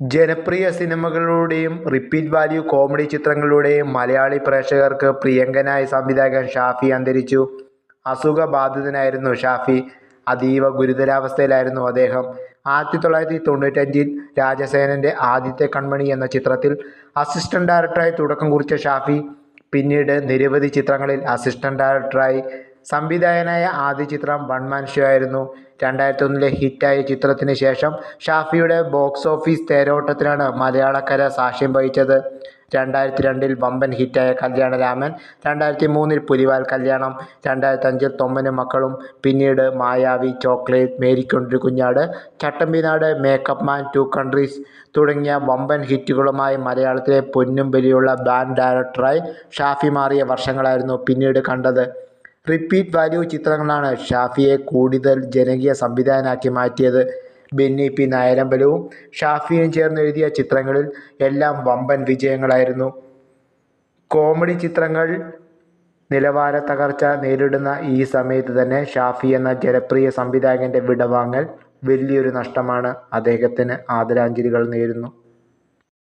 ജനപ്രിയ സിനിമകളിലൂടെയും repeat value comedy ചിത്രങ്ങളിലൂടെയും മലയാളി പ്രേക്ഷകർക്ക് പ്രിയങ്കനായ സംവിധായകൻ ഷാഫി അന്തരിച്ചു. അസുഖബാധിതനായിരുന്നു ഷാഫി. അതീവ ഗുരുതരാവസ്ഥയിലായിരുന്നു അദ്ദേഹം. ആയിരത്തി തൊള്ളായിരത്തി തൊണ്ണൂറ്റഞ്ചിൽ രാജസേനന്റെ ആദ്യത്തെ കൺമണി എന്ന ചിത്രത്തിൽ അസിസ്റ്റന്റ് ഡയറക്ടറായി തുടക്കം കുറിച്ച ഷാഫി, പിന്നീട് നിരവധി ചിത്രങ്ങളിൽ അസിസ്റ്റന്റ് ഡയറക്ടറായി. സംവിധായകനായ ആദ്യ ചിത്രം വൺ മാൻ ഷോ ആയിരുന്നു. രണ്ടായിരത്തി ഒന്നിലെ ഹിറ്റായ ചിത്രത്തിന് ശേഷം ഷാഫിയുടെ ബോക്സ് ഓഫീസ് തേരോട്ടത്തിനാണ് മലയാളക്കര സാക്ഷ്യം വഹിച്ചത്. രണ്ടായിരത്തി രണ്ടിൽ വമ്പൻ ഹിറ്റായ കല്യാണരാമൻ, രണ്ടായിരത്തിമൂന്നിൽ പുലിവാൽ കല്യാണം, രണ്ടായിരത്തി അഞ്ചിൽ തൊമ്മനും മക്കളും, പിന്നീട് Mayavi, chocolate, Marykkundoru Kunjaadu, Chattambinadu, makeup man, two countries തുടങ്ങിയ വമ്പൻ ഹിറ്റുകളുമായി മലയാളത്തിലെ പൊന്നും ബലിയുള്ള ബാൻഡ് ഡയറക്ടറായി ഷാഫി മാറിയ വർഷങ്ങളായിരുന്നു പിന്നീട് കണ്ടത്. റിപ്പീറ്റ് വാല്യൂ ചിത്രങ്ങളാണ് ഷാഫിയെ കൂടുതൽ ജനകീയ സംവിധായകനാക്കി മാറ്റിയത്. ബെന്നി പി നായരമ്പലവും ഷാഫിയും ചേർന്ന് എഴുതിയ ചിത്രങ്ങളിൽ എല്ലാം വമ്പൻ വിജയങ്ങളായിരുന്നു. കോമഡി ചിത്രങ്ങൾ നിലവാര തകർച്ച നേരിടുന്ന ഈ സമയത്ത് തന്നെ ഷാഫി എന്ന ജനപ്രിയ സംവിധായകന്റെ വിടവാങ്ങൽ വലിയൊരു നഷ്ടമാണ്. അദ്ദേഹത്തിന് ആദരാഞ്ജലികൾ നേരുന്നു.